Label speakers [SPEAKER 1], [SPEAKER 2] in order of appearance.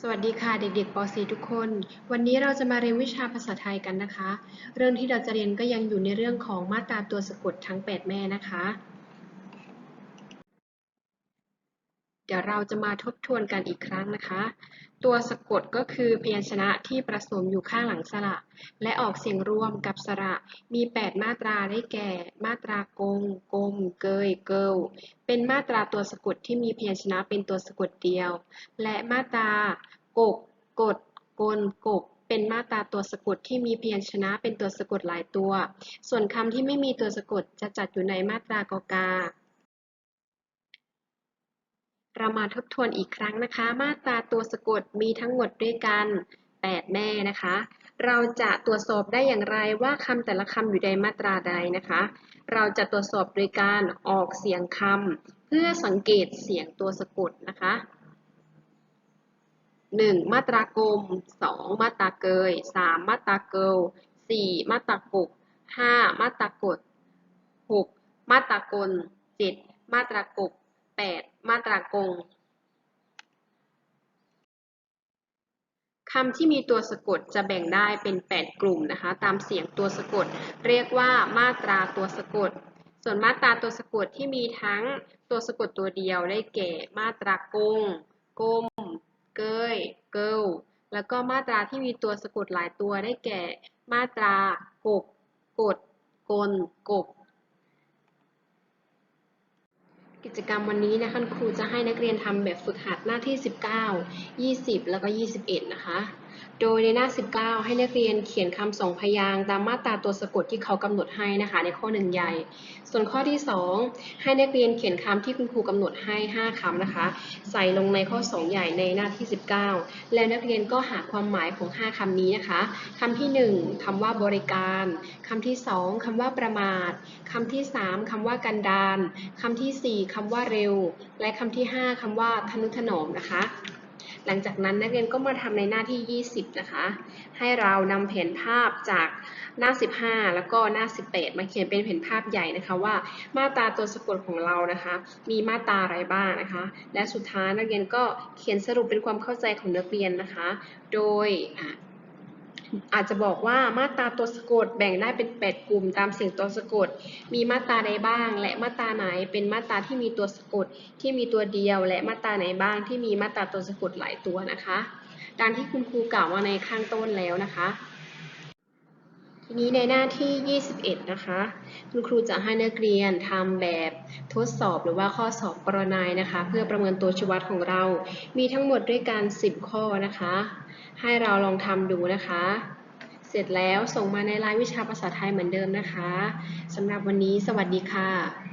[SPEAKER 1] สวัสดีค่ะเด็กๆป .4 ทุกคน วันนี้เราจะมาเรียนวิชาภาษาไทยกันนะคะ เรื่องที่เราจะเรียนก็ยังอยู่ในเรื่องของมาตราตัวสะกดทั้ง 8 แม่นะคะ เดี๋ยวเราจะมาทบทวนกันอีกครั้งนะคะ ตัวสะกดก็คือพยัญชนะที่ประสมอยู่ข้างหลังสระ และออกเสียงร่วมกับสระ มี 8 มาตราได้แก่ มาตรากง กลม เกย เกิลเป็นมาตราตัวสะกดที่มีพยัญชนะเป็นตัวสะกดเดียว และมาตรากก กด กล กบเป็นมาตราตัวสะกดที่มีพยัญชนะเป็นตัวสะกดหลายตัว ส่วนคำที่ไม่มีตัวสะกดจะจัดอยู่ในมาตรากกา เรามาทบทวนอีกครั้งนะคะ มาตราตัวสะกดมีทั้งหมดด้วยกัน 8 แม่นะคะ เราจะตรวจสอบได้อย่างไรว่าคำแต่ละคำอยู่ในมาตราใดนะคะ เราจะตรวจสอบโดยการออกเสียงคำเพื่อสังเกตเสียงตัวสะกดนะคะ 1. มาตรากลม 2. มาตราเกย 3. มาตราเกล 4. มาตรากก 5. มาตรากด 6. มาตรากล 7. มาตรากบ 8. มาตรากงคำที่มีตัวสะกดจะแบ่งได้เป็น 8 กลุ่มนะคะ ตามเสียงตัวสะกด เรียกว่ามาตราตัวสะกด ส่วนมาตราตัวสะกดที่มีทั้งตัวสะกดตัวเดียวได้แก่ มาตรากงกลมเกยเกิลแล้วก็มาตราที่มีตัวสะกดหลายตัวได้แก่ มาตรากกกดกลกบ กิจกรรมวันนี้นะคะครูจะให้นักเรียนทำแบบฝึกหัดหน้าที่ 19 20 แล้วก็ 21 นะคะ โดยในหน้า 19 ให้นักเรียนเขียนคำสองพยางตามมาตราตัวสะกดที่เขากำหนดให้นะคะ ในข้อหนึ่งใหญ่ ส่วนข้อที่ 2 ให้นักเรียนเขียนคำที่คุณครูกำหนดให้ 5คำนะคะ ใส่ลงในข้อ 2 ใหญ่ในหน้าที่ 19 แล้วนักเรียนก็หาความหมายของ 5คำนี้นะคะคำที่ 1คำว่าบริการคำที่ 2คำว่าประมาทคำที่ 3คำว่ากันดานคำทีสี่4คำว่าเร็ว และคำที่ 5คำว่าทนุถนอมนะคะ หลังจากนั้นนักเรียนก็มาทำในหน้าที่ 20 นะคะ ให้เรานำแผนภาพจากหน้า 15 แล้วก็หน้า 18 มาเขียนเป็นแผนภาพใหญ่นะคะว่ามาตราตัวสะกดของเรานะคะ มีมาตราอะไรบ้างนะคะ และสุดท้ายนักเรียนก็เขียนสรุปเป็นความเข้าใจของนักเรียนนะคะ โดย อาจจะบอกว่ามาตราตัวสะกดแบ่งได้เป็น 8 กลุ่ม ตามเสียงตัวสะกด มีมาตราใดบ้าง และมาตราไหนเป็นมาตราที่มีตัวสะกดที่มีตัวเดียว และมาตราไหนบ้างที่มีมาตราตัวสะกดหลายตัวนะคะ ดังที่คุณครูกล่าวมาในข้างต้นแล้วนะคะ ทีนี้ในหน้าที่ 21 นะคะ คุณครูจะให้นักเรียนทำแบบทดสอบหรือว่าข้อสอบปรนัยนะคะ เพื่อประเมินตัวชี้วัดของเรา มีทั้งหมดด้วยกัน 10 ข้อนะคะ ให้เราลองทำดูนะคะ เสร็จแล้วส่งมาในรายวิชาภาษาไทยเหมือนเดิมนะคะสำหรับวันนี้สวัสดีค่ะ